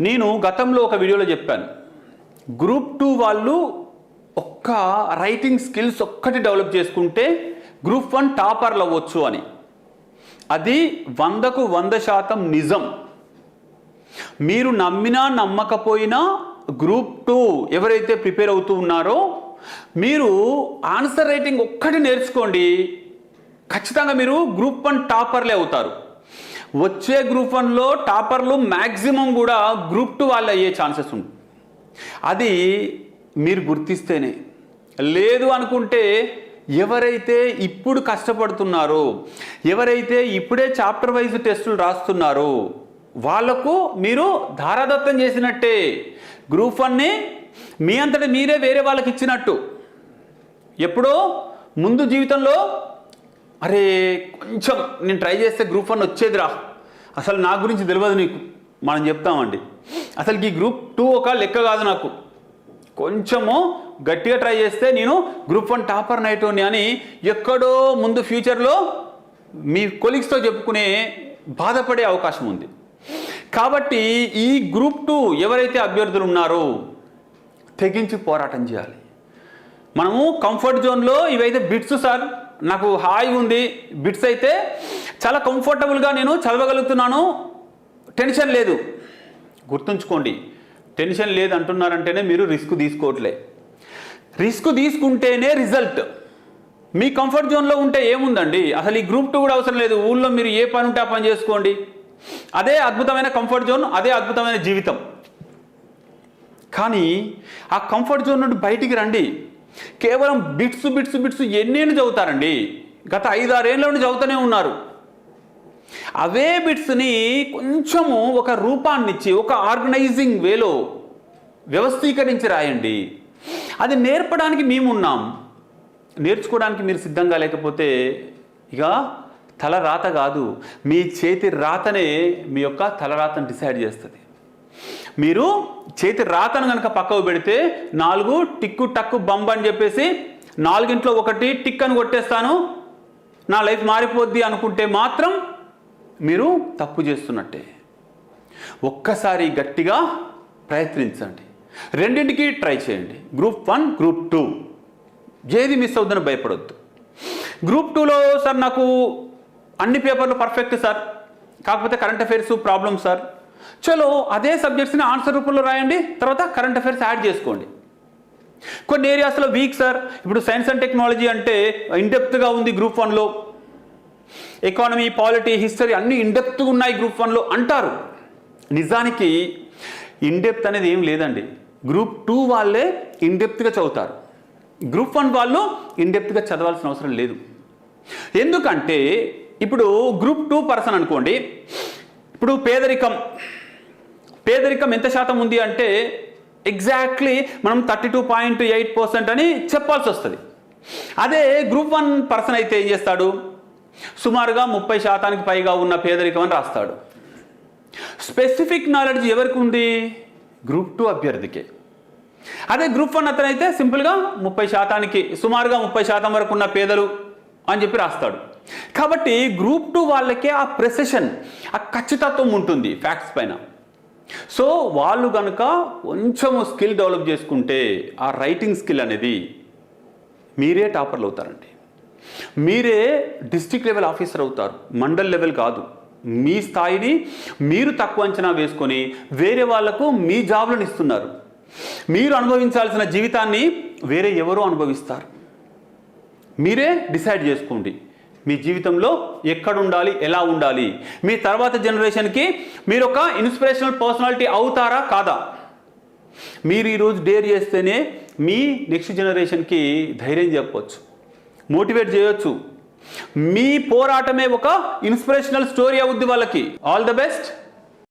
నేను గతంలో ఒక వీడియోలో చెప్పాను. గ్రూప్ టూ వాళ్ళు ఒక్క రైటింగ్ స్కిల్స్ ఒక్కటి డెవలప్ చేసుకుంటే గ్రూప్ వన్ టాపర్లు అవ్వచ్చు అని. అది వందకు వంద శాతం నిజం. మీరు నమ్మినా నమ్మకపోయినా గ్రూప్ టూ ఎవరైతే ప్రిపేర్ అవుతూ ఉన్నారో మీరు ఆన్సర్ రైటింగ్ ఒక్కటి నేర్చుకోండి. ఖచ్చితంగా మీరు గ్రూప్ వన్ టాపర్లే అవుతారు. వచ్చే గ్రూప్ వన్లో టాపర్లు మ్యాక్సిమం కూడా గ్రూప్ టూ వాళ్ళు అయ్యే ఛాన్సెస్ ఉంది అది మీరు గుర్తిస్తేనే. లేదు అనుకుంటే ఎవరైతే ఇప్పుడు కష్టపడుతున్నారో ఎవరైతే ఇప్పుడే చాప్టర్ వైజ్ టెస్టులు రాస్తున్నారో వాళ్ళకు మీరు ధారాదత్తం చేసినట్టే. గ్రూప్ వన్ని మీ అంతటి మీరే వేరే వాళ్ళకి ఇచ్చినట్టు. ఎప్పుడో ముందు జీవితంలో అరే కొంచెం నేను ట్రై చేస్తే గ్రూప్ వన్ వచ్చేదిరా. అసలు నా గురించి తెలియదు నీకు. మనం చెప్తామండి. అసలు ఈ గ్రూప్ టూ ఒక లెక్క కాదు నాకు. కొంచెము గట్టిగా ట్రై చేస్తే నేను గ్రూప్ వన్ టాపర్ నైటోని అని ఎక్కడో ముందు ఫ్యూచర్లో మీ కొలీగ్స్తో చెప్పుకునే బాధపడే అవకాశం ఉంది. కాబట్టి ఈ గ్రూప్ టూ ఎవరైతే అభ్యర్థులు ఉన్నారో తెగించి పోరాటం చేయాలి. మనము కంఫర్ట్ జోన్లో ఇవైతే బిట్స్ సార్ నాకు హాయి ఉంది బిట్స్ అయితే చాలా కంఫర్టబుల్గా నేను చదవగలుగుతున్నాను. టెన్షన్ లేదు. గుర్తుంచుకోండి టెన్షన్ లేదు అంటున్నారంటేనే మీరు రిస్క్ తీసుకోవట్లే. రిస్క్ తీసుకుంటేనే రిజల్ట్. మీ కంఫర్ట్ జోన్లో ఉంటే ఏముందండి? అసలు ఈ గ్రూప్ టూ కూడా అవసరం లేదు. ఊళ్ళో మీరు ఏ పని ఉంటే ఆ పని చేసుకోండి. అదే అద్భుతమైన కంఫర్ట్ జోన్ అదే అద్భుతమైన జీవితం. కానీ ఆ కంఫర్ట్ జోన్ నుండి బయటికి రండి. కేవలం బిట్స్ బిట్స్ బిట్స్ ఎన్నేళ్ళు చదువుతారండి? గత ఐదారేళ్ళ నుండి చదువుతూనే ఉన్నారు. అవే బిట్స్ని కొంచెము ఒక రూపాన్నిచ్చి ఒక ఆర్గనైజింగ్ వేలో వ్యవస్థీకరించి రాయండి. అది నేర్పడానికి మేమున్నాం. నేర్చుకోవడానికి మీరు సిద్ధంగా లేకపోతే ఇక తల రాత కాదు. మీ చేతి రాతనే మీ యొక్క తలరాతను డిసైడ్ చేస్తుంది. మీరు చేతి రాతను కనుక పక్కకు పెడితే నాలుగు టిక్కు టక్కు బంబ్ అని చెప్పేసి నాలుగింట్లో ఒకటి టిక్ అని కొట్టేస్తాను. నా లైఫ్ మారిపోద్ది అనుకుంటే మాత్రం మీరు తప్పు చేస్తున్నట్టే. ఒక్కసారి గట్టిగా ప్రయత్నించండి. రెండింటికి ట్రై చేయండి. Group one group two. ఏది మిస్ అవుతుందని భయపడొద్దు. గ్రూప్ టూలో సార్ నాకు అన్ని పేపర్లు పర్ఫెక్ట్ సార్. కాకపోతే కరెంట్ అఫైర్స్ ప్రాబ్లం సార్. చలో అదే సబ్జెక్ట్స్ని ఆన్సర్ రూపంలో రాయండి తర్వాత కరెంట్ అఫైర్స్ యాడ్ చేసుకోండి. కొన్ని ఏరియాస్లో వీక్ సార్ ఇప్పుడు సైన్స్ అండ్ టెక్నాలజీ అంటే ఇండెప్త్గా ఉంది గ్రూప్ వన్లో ఎకానమీ పాలిటీ హిస్టరీ అన్ని ఇండెప్త్గా ఉన్నాయి గ్రూప్ వన్లో అంటారు. నిజానికి ఇండెప్త్ అనేది ఏం లేదండి. గ్రూప్ టూ వాళ్ళే ఇండెప్త్గా చదువుతారు. గ్రూప్ వన్ వాళ్ళు ఇండెప్త్గా చదవాల్సిన అవసరం లేదు. ఎందుకంటే ఇప్పుడు గ్రూప్ టూ పర్సన్ అనుకోండి ఇప్పుడు పేదరికం. పేదరికం ఎంత శాతం ఉంది అంటే ఎగ్జాక్ట్లీ మనం thirty two point eight percent అని చెప్పాల్సి వస్తుంది. అదే గ్రూప్ వన్ పర్సన్ అయితే ఏం చేస్తాడు? సుమారుగా ముప్పై శాతానికి పైగా ఉన్న పేదరికం అని రాస్తాడు. స్పెసిఫిక్ నాలెడ్జ్ ఎవరికి ఉంది? గ్రూప్ టూ అభ్యర్థికే. అదే గ్రూప్ వన్ అతనైతే సింపుల్గా ముప్పై శాతానికి సుమారుగా ముప్పై శాతం వరకు ఉన్న పేదలు అని చెప్పి రాస్తాడు. కాబట్టి గ్రూప్ టూ వాళ్ళకే ఆ ప్రెసెషన్ ఆ ఖచ్చితత్వం ఉంటుంది ఫ్యాక్ట్స్ పైన. సో వాళ్ళు కనుక కొంచెం స్కిల్ డెవలప్ చేసుకుంటే ఆ రైటింగ్ స్కిల్ అనేది మీరే టాపర్లు అవుతారండి మీరే డిస్టిక్ లెవెల్ ఆఫీసర్ అవుతారు. మండల్ లెవెల్ కాదు. మీ స్థాయిని మీరు తక్కువ అంచనా వేసుకొని వేరే వాళ్ళకు మీ జాబ్లను ఇస్తున్నారు. మీరు అనుభవించాల్సిన జీవితాన్ని వేరే ఎవరో అనుభవిస్తారు. మీరే డిసైడ్ చేసుకోండి. మీ జీవితంలో ఎక్కడ ఉండాలి ఎలా ఉండాలి? మీ తర్వాత జనరేషన్కి మీరు ఒక ఇన్స్పిరేషనల్ పర్సనాలిటీ అవుతారా కాదా? మీరు ఈరోజు డేర్ చేస్తేనే మీ నెక్స్ట్ జనరేషన్కి ధైర్యం చెప్పవచ్చు మోటివేట్ చేయొచ్చు. మీ పోరాటమే ఒక ఇన్స్పిరేషనల్ స్టోరీ అవుద్ది వాళ్ళకి. All the best.